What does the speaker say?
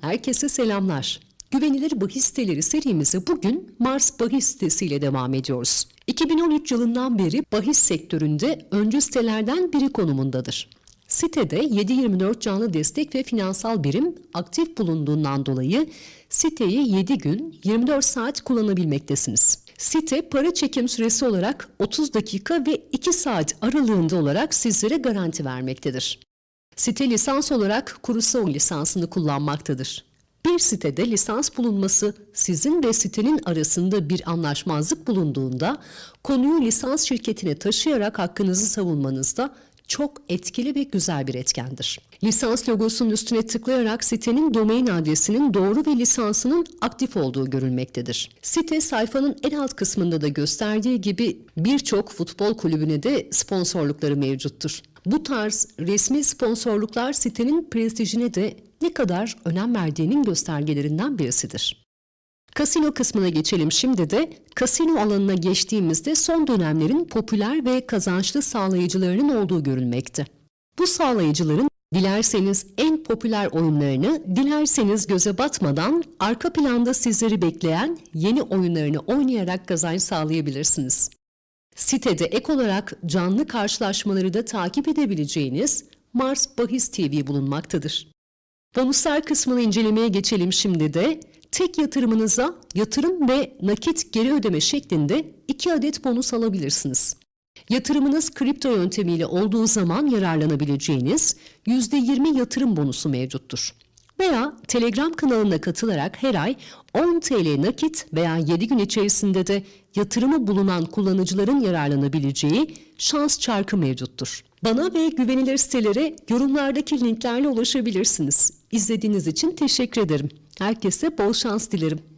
Herkese selamlar. Güvenilir bahis siteleri serimize bugün Mars Bahis sitesiyle devam ediyoruz. 2013 yılından beri bahis sektöründe öncü sitelerden biri konumundadır. Sitede 7-24 canlı destek ve finansal birim aktif bulunduğundan dolayı siteyi 7 gün 24 saat kullanabilmektesiniz. Site para çekim süresi olarak 30 dakika ve 2 saat aralığında olarak sizlere garanti vermektedir. Site lisans olarak Kurusoy lisansını kullanmaktadır. Bir sitede lisans bulunması sizin ve sitenin arasında bir anlaşmazlık bulunduğunda konuyu lisans şirketine taşıyarak hakkınızı savunmanızda çok etkili ve güzel bir etkendir. Lisans logosunun üstüne tıklayarak sitenin domain adresinin doğru ve lisansının aktif olduğu görülmektedir. Site sayfanın en alt kısmında da gösterdiği gibi birçok futbol kulübüne de sponsorlukları mevcuttur. Bu tarz resmi sponsorluklar sitenin prestijine de ne kadar önem verdiğinin göstergelerinden birisidir. Kasino kısmına geçelim şimdi de. Kasino alanına geçtiğimizde son dönemlerin popüler ve kazançlı sağlayıcılarının olduğu görülmekte. Bu sağlayıcıların dilerseniz en popüler oyunlarını, dilerseniz göze batmadan arka planda sizleri bekleyen yeni oyunlarını oynayarak kazanç sağlayabilirsiniz. Sitede ek olarak canlı karşılaşmaları da takip edebileceğiniz Mars Bahis TV bulunmaktadır. Bonuslar kısmını incelemeye geçelim şimdi de. Tek yatırımınıza yatırım ve nakit geri ödeme şeklinde 2 adet bonus alabilirsiniz. Yatırımınız kripto yöntemiyle olduğu zaman yararlanabileceğiniz %20 yatırım bonusu mevcuttur. Veya Telegram kanalına katılarak her ay 10 TL nakit veya 7 gün içerisinde de yatırımı bulunan kullanıcıların yararlanabileceği şans çarkı mevcuttur. Bana ve güvenilir sitelere yorumlardaki linklerle ulaşabilirsiniz. İzlediğiniz için teşekkür ederim. Herkese bol şans dilerim.